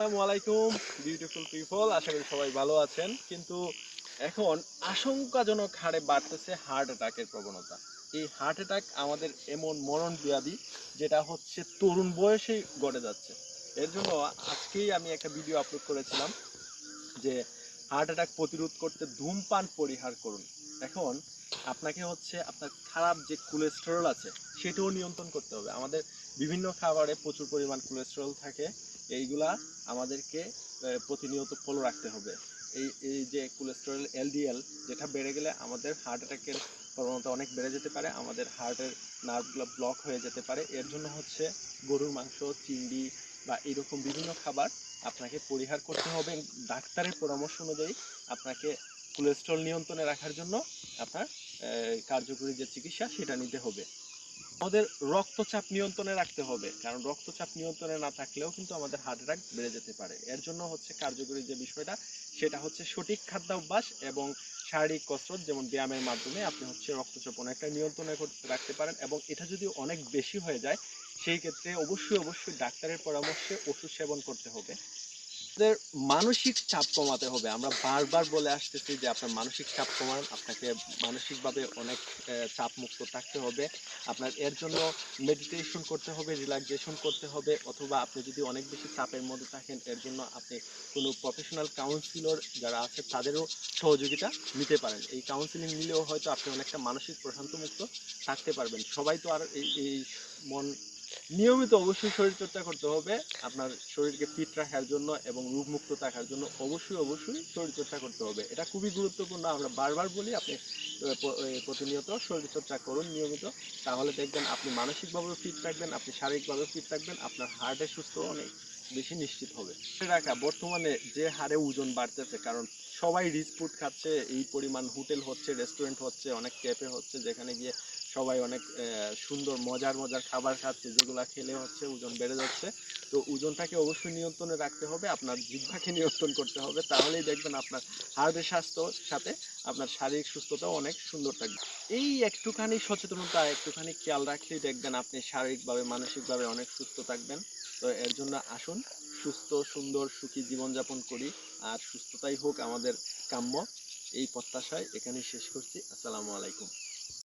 আসসালামু beautiful people আশা করি সবাই ভালো আছেন। কিন্তু এখন আশঙ্কাজনক হারে বাড়তেছে হার্ট অ্যাটাকের প্রবণতা। এই হার্ট অ্যাটাক আমাদের এমন মরণ যেটা হচ্ছে তরুণ বয়সেই যাচ্ছে। এর জন্য আজকেই আমি একটা ভিডিও আপলোড করেছিলাম, যে হার্ট অ্যাটাক প্রতিরোধ করতে ধূমপান পরিহার করুন। এখন আপনাকে হচ্ছে আপনার খারাপ যে কোলেস্টেরল আছে, সেটাও নিয়ন্ত্রণ করতে হবে। আমাদের বিভিন্ন খাবারে প্রচুর পরিমাণ কোলেস্টেরল থাকে। এইগুলা আমাদেরকে প্রতিনিয়ত ফলো রাখতে হবে। এই এই যে কোলেস্টেরল এলডিএল যেটা বেড়ে গেলে আমাদের হার্ট অ্যাটাকের প্রবণতা অনেক বেড়ে যেতে পারে, আমাদের হার্টের নার্ভগুলো ব্লক হয়ে যেতে পারে। এর জন্য হচ্ছে গরুর মাংস, চিংড়ি বা এরকম বিভিন্ন খাবার আপনাকে পরিহার করতে হবে। ডাক্তারের পরামর্শ অনুযায়ী আপনাকে কোলেস্ট্রল নিয়ন্ত্রণে রাখার জন্য আপনার কার্যকরী যে চিকিৎসা, সেটা নিতে হবে। আমাদের রক্তচাপ নিয়ন্ত্রণে রাখতে হবে। কারণ রক্তচাপ নিয়ন্ত্রণে না থাকলেও কিন্তু আমাদের হার্ট অ্যাটাক বেড়ে যেতে পারে। এর জন্য হচ্ছে কার্যকরী যে বিষয়টা, সেটা হচ্ছে সঠিক খাদ্যাভ্যাস এবং শারীরিক কসরত যেমন ব্যায়ামের মাধ্যমে আপনি হচ্ছে রক্তচাপ অনেকটা নিয়ন্ত্রণে রাখতে পারেন এবং এটা যদি অনেক বেশি হয়ে যায়, সেই ক্ষেত্রে অবশ্যই অবশ্যই ডাক্তারের পরামর্শে ওষুধ সেবন করতে হবে। আমাদের মানসিক চাপ কমাতে হবে। আমরা বারবার বলে আসতেছি যে আপনার মানসিক চাপ কমান, আপনাকে মানসিকভাবে অনেক চাপ মুক্ত থাকতে হবে। আপনার এর জন্য মেডিটেশন করতে হবে রিল্যাক্সেশন করতে হবে, অথবা আপনি যদি অনেক বেশি চাপের মধ্যে থাকেন, এর জন্য আপনি কোনো প্রফেশনাল কাউন্সিলর যারা আছে, তাদেরও সহযোগিতা নিতে পারেন। এই কাউন্সিলিং নিলেও হয়তো আপনি অনেকটা মানসিক প্রশান্ত মুক্ত থাকতে পারবেন। সবাই তো আর এই মন নিয়মিত অবশ্যই শরীর চর্চা করতে হবে। আপনার শরীরকে ফিট রাখার জন্য এবং রোগমুক্ত থাকার জন্য অবশ্যই অবশ্যই শরীর চর্চা করতে হবে। এটা খুবই গুরুত্বপূর্ণ। আমরা বারবার বলি, আপনি প্রতিনিয়ত শরীর চর্চা করুন নিয়মিত। তাহলে দেখবেন আপনি মানসিকভাবেও ফিট থাকবেন, আপনি শারীরিকভাবেও ফিট থাকবেন, আপনার হার্টের সুস্থ অনেক বেশি নিশ্চিত হবে। রাখা, বর্তমানে যে হারে ওজন বাড়তেছে, কারণ সবাই রিচ ফুড খাচ্ছে, এই পরিমাণ হোটেল হচ্ছে, রেস্টুরেন্ট হচ্ছে, অনেক ক্যাফে হচ্ছে, যেখানে গিয়ে সবাই অনেক সুন্দর, মজার মজার খাবার খাচ্ছে, যেগুলো খেলে হচ্ছে ওজন বেড়ে যাচ্ছে। তো ওজনটাকে অবশ্যই নিয়ন্ত্রণে রাখতে হবে, আপনার জিহ্বাকে নিয়ন্ত্রণ করতে হবে, তাহলেই দেখবেন আপনার হার্টের স্বাস্থ্যর সাথে আপনার শারীরিক সুস্থতাও অনেক সুন্দর থাকবে। এই একটুখানি সচেতনতা, একটুখানি খেয়াল রাখলেই দেখবেন আপনি শারীরিকভাবে, মানসিকভাবে অনেক সুস্থ থাকবেন। তো এর জন্য আসুন, সুস্থ, সুন্দর, সুখী জীবনযাপন করি। আর সুস্থতাই হোক আমাদের কাম্য। এই প্রত্যাশায় এখানেই শেষ করছি। আসসালামু আলাইকুম।